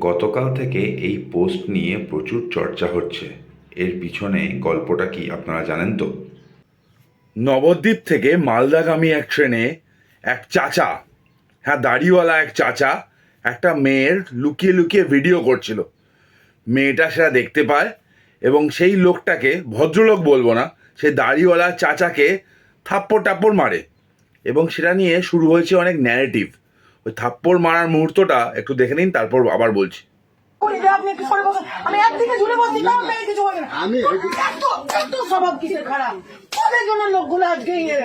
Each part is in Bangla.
গতকাল থেকে এই পোস্ট নিয়ে প্রচুর চর্চা হচ্ছে। এর পিছনে গল্পটা কি আপনারা জানেন তো? নবদ্বীপ থেকে মালদাগামী এক ট্রেনে এক চাচা হ্যাঁ দাড়িওয়ালা এক চাচা, একটা মেয়ের লুকিয়ে লুকিয়ে ভিডিও করছিল। মেয়েটা সেটা দেখতে পায় এবং সেই লোকটাকে, ভদ্রলোক বলব না, সেই দাড়িওয়ালা চাচাকে থাপ্পড় টাপ্পড় মারে এবং সেটা নিয়ে শুরু হয়েছে অনেক ন্যারেটিভ ওই থাপ্পড় মারার মুহূর্তটা একটু দেখে নিন তারপর আবার বলছি। করি যে আপনি একটু সরে বসুন। আমি একদিকে ঝুলে বসছি তাও আপনাকে কিছু বলে না। আমি এত এত স্বভাব কিসের খারাপ? কবে জন্য লোকগুলো আজকে ইয়ে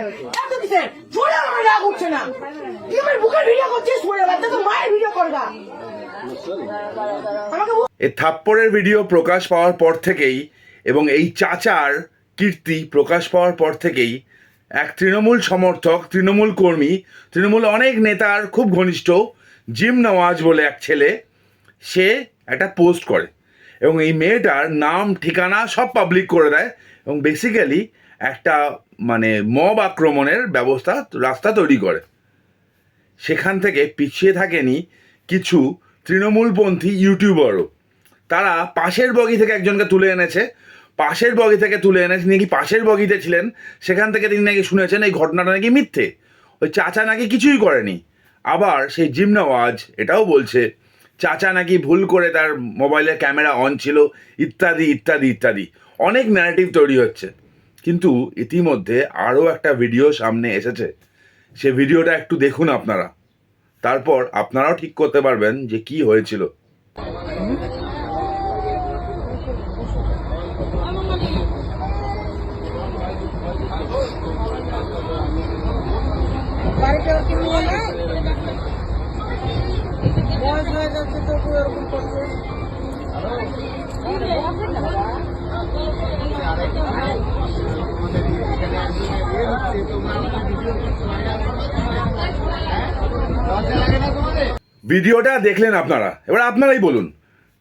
এই থাপ্পড়ের ভিডিও প্রকাশ পাওয়ার পর থেকেই এবং এই চাচার কীর্তি প্রকাশ পাওয়ার পর থেকেই এক তৃণমূল সমর্থক, তৃণমূল কর্মী, তৃণমূল অনেক নেতার খুব ঘনিষ্ঠ, জিম নওয়াজ বলে এক ছেলে, সে একটা পোস্ট করে এবং এই মেয়েটার নাম, ঠিকানা সব পাবলিক করে দেয় এবং বেসিক্যালি একটা মানে মব আক্রমণের ব্যবস্থা, রাস্তা তৈরি করে। সেখান থেকে পিছিয়ে থাকেনি কিছু তৃণমূলপন্থী ইউটিউবারও তারা পাশের বগি থেকে একজনকে তুলে এনেছে। পাশের বগি থেকে তুলে এনেছে নাকি পাশের বগিতে ছিলেন, সেখান থেকে তিনি নাকি শুনেছেন এই ঘটনাটা নাকি মিথ্যে। ওই চাচা নাকি কিছুই করেনি। আবার সেই জিম নওয়াজ এটাও বলছে, চাচা নাকি ভুল করে তার মোবাইলের ক্যামেরা অন ছিল, ইত্যাদি ইত্যাদি ইত্যাদি। অনেক ন্যারেটিভ তৈরি হচ্ছে। কিন্তু ইতিমধ্যে আরও একটা ভিডিও সামনে এসেছে। সে ভিডিওটা একটু দেখুন আপনারা। তারপর আপনারাও ঠিক করতে পারবেন যে কি হয়েছিল। কিনে বলে বয়স হয়ে যাচ্ছে তো করছে। ভিডিওটা দেখলেন আপনারা। এবার আপনারাই বলুন,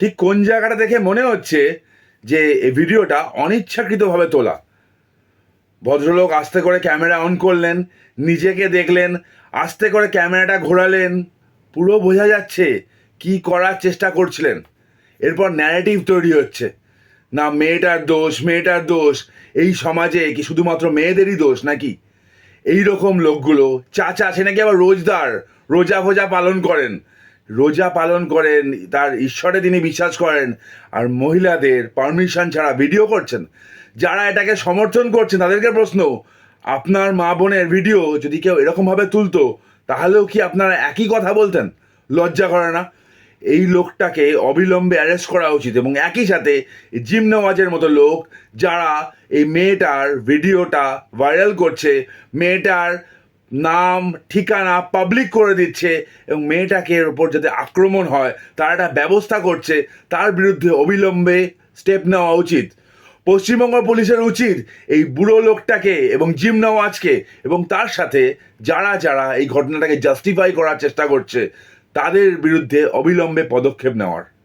ঠিক কোন জায়গাটা দেখে মনে হচ্ছে যে এই ভিডিওটা অনিচ্ছাকৃতভাবে তোলা? ভদ্রলোক আস্তে করে ক্যামেরা অন করলেন, নিজেকে দেখলেন, আস্তে করে ক্যামেরাটা ঘোরালেন, পুরো বোঝা যাচ্ছে কি করার চেষ্টা করছিলেন। এরপর ন্যারেটিভ তৈরি হচ্ছে। না, মেয়েটার দোষ মেয়েটার দোষ, এই সমাজে কি শুধুমাত্র মেয়েদেরই দোষ নাকি? এই রকম লোকগুলো, চাচা আছে নাকি আবার রোজদার, রোজা ফোজা পালন করেন। রোজা পালন করেন, তার ঈশ্বরে তিনি বিশ্বাস করেন, আর মহিলাদের পারমিশন ছাড়া ভিডিও করছেন। যারা এটাকে সমর্থন করছেন, তাদেরকে প্রশ্ন, আপনার মা বোনের ভিডিও যদি কেউ এরকমভাবে তুলতো, তাহলেও কি আপনারা একই কথা বলতেন? লজ্জা করে না। এই লোকটাকে অবিলম্বে অ্যারেস্ট করা উচিত এবং একই সাথে জিম নওয়াজের মতো লোক, যারা এই মেয়েটার ভিডিওটা ভাইরাল করছে, মেয়েটার নাম, ঠিকানা পাবলিক করে দিচ্ছে এবং মেয়েটাকে এর ওপর যাতে আক্রমণ হয়, তার একটা ব্যবস্থা করছে, তার বিরুদ্ধে অবিলম্বে স্টেপ নেওয়া উচিত। পশ্চিমবঙ্গ পুলিশের উচিত এই বুড়ো লোকটাকে এবং জিম নওয়াজকে এবং তার সাথে যারা যারা এই ঘটনাটাকে জাস্টিফাই করার চেষ্টা করছে, তাদের বিরুদ্ধে অবিলম্বে পদক্ষেপ নেওয়ার।